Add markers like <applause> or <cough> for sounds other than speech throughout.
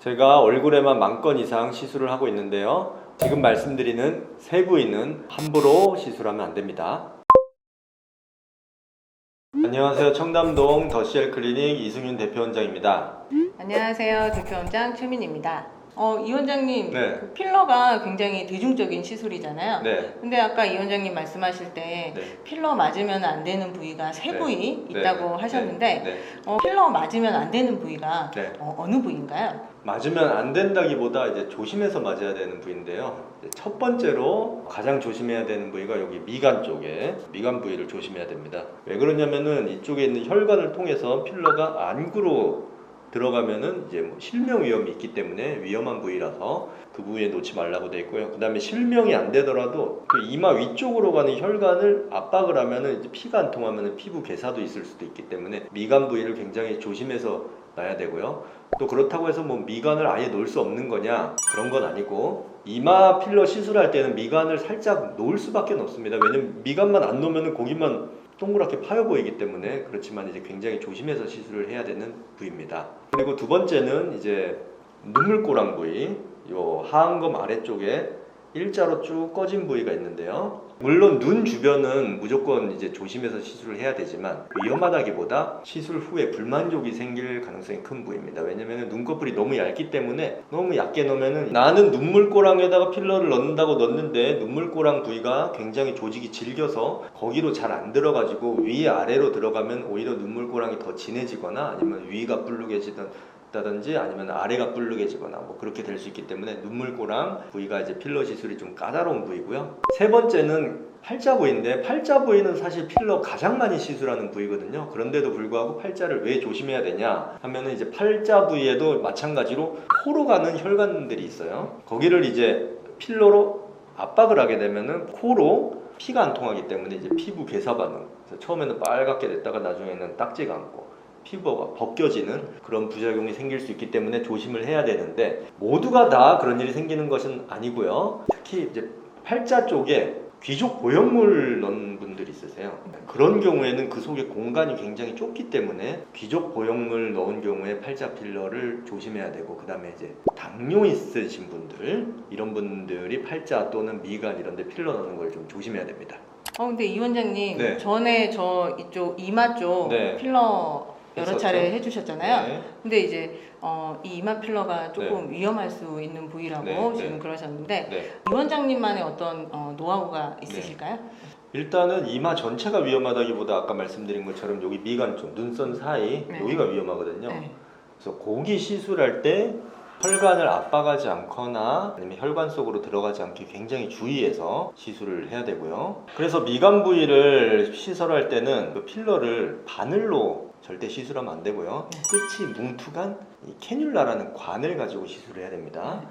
제가 얼굴에만 만 건 이상 시술을 하고 있는데요. 지금 말씀드리는 세 부위는 함부로 시술하면 안 됩니다. 안녕하세요. 청담동 더시엘 클리닉 이승윤 대표원장입니다. 안녕하세요. 대표원장 최민입니다. 어, 이 원장님, 네. 그 필러가 굉장히 대중적인 시술이잖아요. 네. 근데 아까 이 원장님 말씀하실 때 네. 필러 맞으면 안 되는 부위가 세 네. 부위 네. 있다고 네. 하셨는데 네. 어, 필러 맞으면 안 되는 부위가 네. 어, 느 부위인가요? 맞으면 안 된다기보다 이제 조심해서 맞아야 되는 부위인데요. 첫 번째로 가장 조심해야 되는 부위가 여기 미간 쪽에 미간 부위를 조심해야 됩니다. 왜 그러냐면은 이쪽에 있는 혈관을 통해서 필러가 안구로 들어가면은 이제 뭐 실명 위험이 있기 때문에 위험한 부위라서 그 부위에 놓지 말라고 돼 있고요. 그다음에 실명이 안 되더라도 그 이마 위쪽으로 가는 혈관을 압박을 하면은 이제 피가 안 통하면은 피부 괴사도 있을 수도 있기 때문에 미간 부위를 굉장히 조심해서 놔야 되고요. 또 그렇다고 해서 뭐 미간을 아예 놓을 수 없는 거냐 그런 건 아니고 이마 필러 시술할 때는 미간을 살짝 놓을 수밖에 없습니다. 왜냐면 미간만 안 놓으면 고기만 동그랗게 파여 보이기 때문에 그렇지만 이제 굉장히 조심해서 시술을 해야 되는 부위입니다. 그리고 두 번째는 이제 눈물꼬랑 부위, 요 하안검 아래쪽에 일자로 쭉 꺼진 부위가 있는데요. 물론 눈 주변은 무조건 이제 조심해서 시술을 해야 되지만 위험하다기보다 시술 후에 불만족이 생길 가능성이 큰 부위입니다. 왜냐면 눈꺼풀이 너무 얇기 때문에 너무 얇게 넣으면은 나는 눈물꼬랑에다가 필러를 넣는다고 넣는데 눈물꼬랑 부위가 굉장히 조직이 질겨서 거기로 잘 안 들어가지고 위 아래로 들어가면 오히려 눈물꼬랑이 더 진해지거나 아니면 위가 불룩해지든 다든지 아니면 아래가 불룩해지거나 뭐 그렇게 될 수 있기 때문에 눈물꼬랑 부위가 이제 필러 시술이 좀 까다로운 부위고요. 세 번째는 팔자 부위인데 팔자 부위는 사실 필러 가장 많이 시술하는 부위거든요. 그런데도 불구하고 팔자를 왜 조심해야 되냐 하면은 이제 팔자 부위에도 마찬가지로 코로 가는 혈관들이 있어요. 거기를 이제 필러로 압박을 하게 되면은 코로 피가 안 통하기 때문에 이제 피부 괴사 반응. 처음에는 빨갛게 됐다가 나중에는 딱지가 않고 피부가 벗겨지는 그런 부작용이 생길 수 있기 때문에 조심을 해야 되는데 모두가 다 그런 일이 생기는 것은 아니고요. 특히 이제 팔자 쪽에 귀족 보형물 넣는 분들이 있으세요. 그런 경우에는 그 속에 공간이 굉장히 좁기 때문에 귀족 보형물 넣은 경우에 팔자 필러를 조심해야 되고 그다음에 이제 당뇨 있으신 분들 이런 분들이 팔자 또는 미간 이런 데 필러 넣는 걸 좀 조심해야 됩니다. 어, 근데 이 원장님 네. 전에 저 이쪽 이마 쪽 네. 필러 여러 했었죠. 차례 해주셨잖아요. 네. 근데 이제 어, 이 이마 필러가 조금 위험할 수 있는 부위라고 네, 지금 네. 그러셨는데 네. 이 원장님만의 어떤 어, 노하우가 있으실까요? 일단은 이마 전체가 위험하다기보다 아까 말씀드린 것처럼 여기 미간 쪽 눈선 사이 네. 여기가 위험하거든요. 네. 그래서 고기 시술할 때 혈관을 압박하지 않거나 아니면 혈관 속으로 들어가지 않게 굉장히 주의해서 시술을 해야 되고요. 그래서 미간 부위를 시술할 때는 그 필러를 바늘로 절대 시술하면 안 되고요. 끝이 뭉툭한 이 캐뉼라라는 관을 가지고 시술을 해야 됩니다.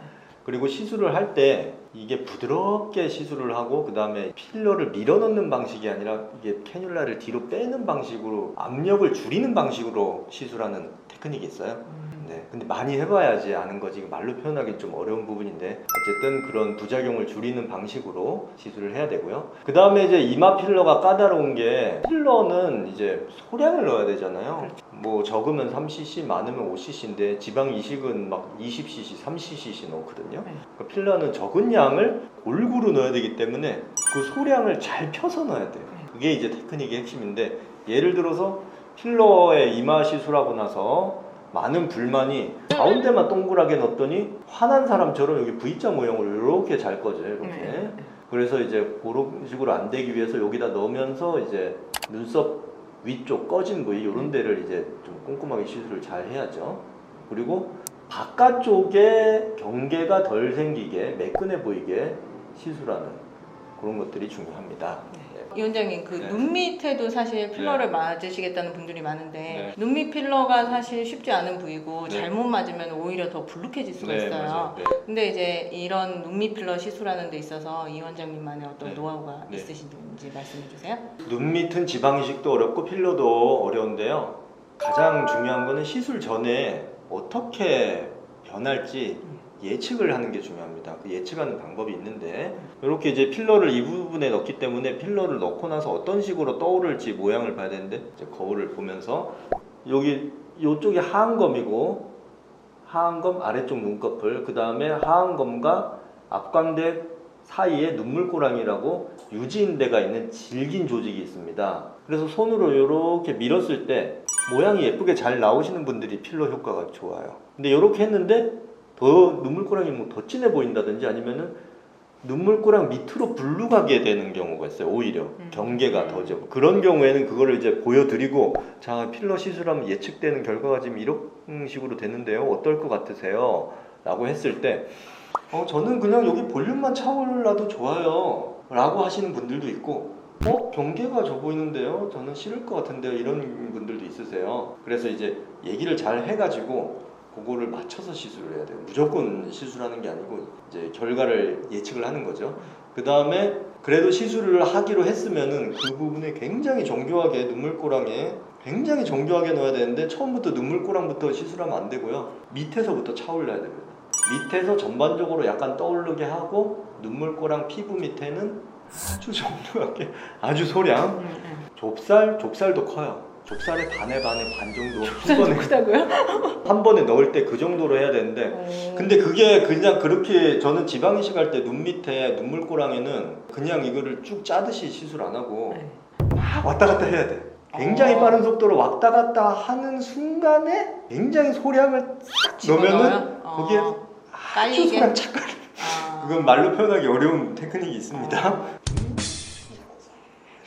그리고 시술을 할 때 이게 부드럽게 시술을 하고 그 다음에 필러를 밀어넣는 방식이 아니라 이게 캐뉼라를 뒤로 빼는 방식으로 압력을 줄이는 방식으로 시술하는 테크닉이 있어요. 음. 네, 근데 많이 해봐야지 아는 거지 말로 표현하기 좀 어려운 부분인데 어쨌든 그런 부작용을 줄이는 방식으로 시술을 해야 되고요. 그 다음에 이제 이마 필러가 까다로운 게 필러는 이제 소량을 넣어야 되잖아요. 뭐 적으면 3cc, 많으면 5cc인데 지방 이식은 막 20cc, 30cc 넣거든요. 네. 그 필러는 적은 양을 골고루 넣어야 되기 때문에 그 소량을 잘 펴서 넣어야 돼요. 그게 이제 테크닉의 핵심인데 예를 들어서 필러에 이마 시술하고 나서 많은 불만이 가운데만 동그랗게 넣었더니 화난 사람처럼 여기 V자 모형으로 이렇게 잘 꺼져요. 이렇게. 네. 그래서 이제 그런 식으로 안 되기 위해서 여기다 넣으면서 이제 눈썹 위쪽 꺼진 부위 이런 데를 이제 좀 꼼꼼하게 시술을 잘 해야죠. 그리고 바깥쪽에 경계가 덜 생기게 매끈해 보이게 시술하는 그런 것들이 중요합니다. 이 원장님 그 네. 눈 밑에도 사실 필러를 맞으시겠다는 분들이 많은데 네. 눈밑 필러가 사실 쉽지 않은 부위고 네. 잘못 맞으면 오히려 더 불룩해질 수가 있어요. 맞아요. 네. 근데 이제 이런 눈밑 필러 시술하는 데 있어서 이 원장님만의 어떤 네. 노하우가 네. 있으신지 말씀해 주세요. 눈 밑은 지방 이식도 어렵고 필러도 어려운데요. 가장 중요한 거는 시술 전에 어떻게 변할지 예측을 하는 게 중요합니다. 그 예측하는 방법이 있는데 이렇게 이제 필러를 이 부분에 넣기 때문에 필러를 넣고 나서 어떤 식으로 떠오를지 모양을 봐야 되는데 거울을 보면서 여기 이쪽이 하안검이고 하안검 아래쪽 눈꺼풀, 그 다음에 하안검과 앞광대 사이에 눈물꼬랑이라고 유지인대가 있는 질긴 조직이 있습니다. 그래서 손으로 이렇게 밀었을 때 모양이 예쁘게 잘 나오시는 분들이 필러 효과가 좋아요. 근데 이렇게 했는데 더 눈물꼬랑이 뭐 더 진해 보인다든지 아니면은 눈물꼬랑 밑으로 블루가게 되는 경우가 있어요. 오히려 음. 경계가 더져. 그런 경우에는 그거를 이제 보여드리고 자 필러 시술하면 예측되는 결과가 지금 이런 식으로 되는데요. 어떨 것 같으세요? 라고 했을 때 어, 저는 그냥 여기 볼륨만 차올라도 좋아요. 라고 하시는 분들도 있고 어? 경계가 져 보이는데요? 저는 싫을 것 같은데요? 이런 분들도 있으세요. 그래서 이제 얘기를 잘 해가지고 그거를 맞춰서 시술을 해야 돼요. 무조건 시술하는 게 아니고 이제 결과를 예측을 하는 거죠. 그 다음에 그래도 시술을 하기로 했으면은 그 부분에 굉장히 정교하게 눈물꼬랑에 굉장히 정교하게 넣어야 되는데 처음부터 눈물꼬랑부터 시술하면 안 되고요. 밑에서부터 차올려야 됩니다. 밑에서 전반적으로 약간 떠오르게 하고 눈물꼬랑 피부 밑에는 아주 정교하게 아주 소량 음, 음. 좁쌀 좁쌀도 커요. 좁쌀의 반에 반에 반 정도 한좀 번에 크다고요? <laughs> 한 번에 넣을 때 그 정도로 해야 되는데 어. 근데 그게 그냥 그렇게 저는 지방 이식 할 때 눈 밑에 눈물꼬랑에는 그냥 이거를 쭉 짜듯이 시술 안 하고 네. 막 왔다 갔다 해야 돼. 굉장히 어. 빠른 속도로 왔다 갔다 하는 순간에 굉장히 소량을 싹 넣으면은? 어. 거기에 아주? 소량 착 깔려. 아. 그건 말로 표현하기 어려운 <laughs> 테크닉이 있습니다.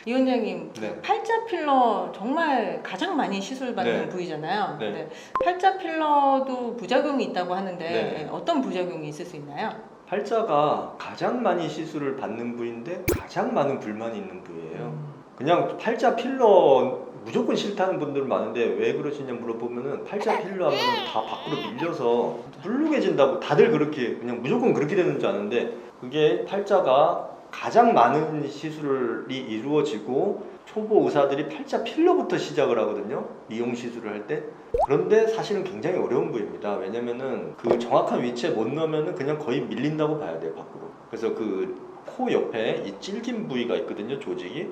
이 원장님 네. 팔자 필러 정말 가장 많이 시술 받는 네. 부위잖아요. 네. 근데 팔자 필러도 부작용이 있다고 하는데 네. 어떤 부작용이 있을 수 있나요? 팔자가 가장 많이 시술을 받는 부위인데 가장 많은 불만이 있는 부위예요. 음. 그냥 팔자 필러 무조건 싫다는 분들 많은데 왜 그러시냐 물어보면은 팔자 필러 하면 다 밖으로 밀려서 물룩해진다고 다들 그렇게 그냥 무조건 그렇게 되는 줄 아는데 그게 팔자가 가장 많은 시술이 이루어지고 초보 의사들이 팔자 필러부터 시작을 하거든요. 미용 시술을 할 때. 그런데 사실은 굉장히 어려운 부위입니다. 왜냐면은 그 정확한 위치에 못 넣으면은 그냥 거의 밀린다고 봐야 돼요 밖으로. 그래서 그 코 옆에 이 질긴 부위가 있거든요 조직이.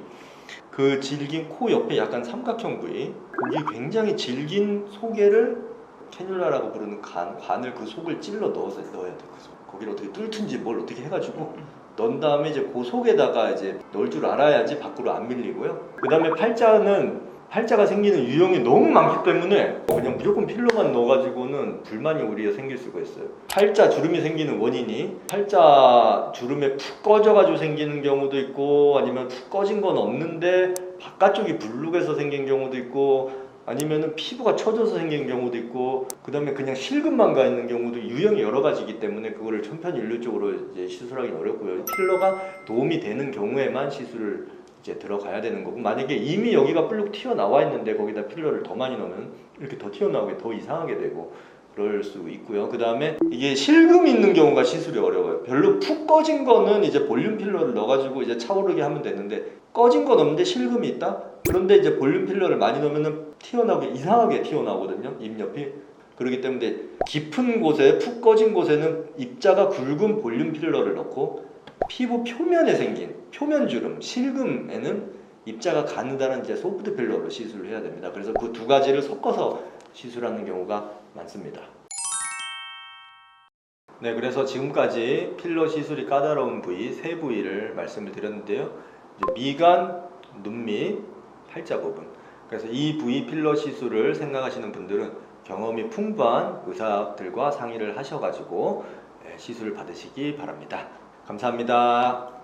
그 질긴 코 옆에 약간 삼각형 부위. 거기 굉장히 질긴 소개를 캐뉼라라고 부르는 관, 관을 그 속을 찔러 넣어서 넣어야 돼. 그 속. 거기를 어떻게 뚫든지 뭘 어떻게 해가지고 넣은 다음에 이제 그 속에다가 이제 넣을 줄 알아야지 밖으로 안 밀리고요. 그 다음에 팔자는 팔자가 생기는 유형이 너무 많기 때문에 그냥 무조건 필러만 넣어가지고는 불만이 오히려 생길 수가 있어요. 팔자 주름이 생기는 원인이 팔자 주름에 푹 꺼져가지고 생기는 경우도 있고 아니면 푹 꺼진 건 없는데 바깥쪽이 불룩해서 생긴 경우도 있고 아니면은 피부가 처져서 생긴 경우도 있고 그다음에 그냥 실금만 가 있는 경우도 유형이 여러 가지이기 때문에 그거를 천편일률적으로 이제 시술하기 어렵고요. 필러가 도움이 되는 경우에만 시술을 이제 들어가야 되는 거고 만약에 이미 여기가 불룩 튀어나와 있는데 거기다 필러를 더 많이 넣으면 이렇게 더 튀어나오게 더 이상하게 되고 그럴 수 있고요. 그 다음에 이게 실금이 있는 경우가 시술이 어려워요. 별로 푹 꺼진 거는 이제 볼륨 필러를 넣어가지고 이제 차오르게 하면 되는데 꺼진 건 없는데 실금이 있다? 그런데 이제 볼륨 필러를 많이 넣으면은 튀어나오게 이상하게 튀어나오거든요. 입 옆이. 그렇기 때문에 깊은 곳에 푹 꺼진 곳에는 입자가 굵은 볼륨 필러를 넣고 피부 표면에 생긴 표면 주름 실금에는 입자가 가느다란 이제 소프트 필러로 시술을 해야 됩니다. 그래서 그 두 가지를 섞어서 시술하는 경우가 많습니다. 네, 그래서 지금까지 필러 시술이 까다로운 부위 세 부위를 말씀을 드렸는데요. 미간, 눈밑, 팔자 부분. 그래서 이 부위 필러 시술을 생각하시는 분들은 경험이 풍부한 의사들과 상의를 하셔가지고 예, 시술을 받으시기 바랍니다. 감사합니다.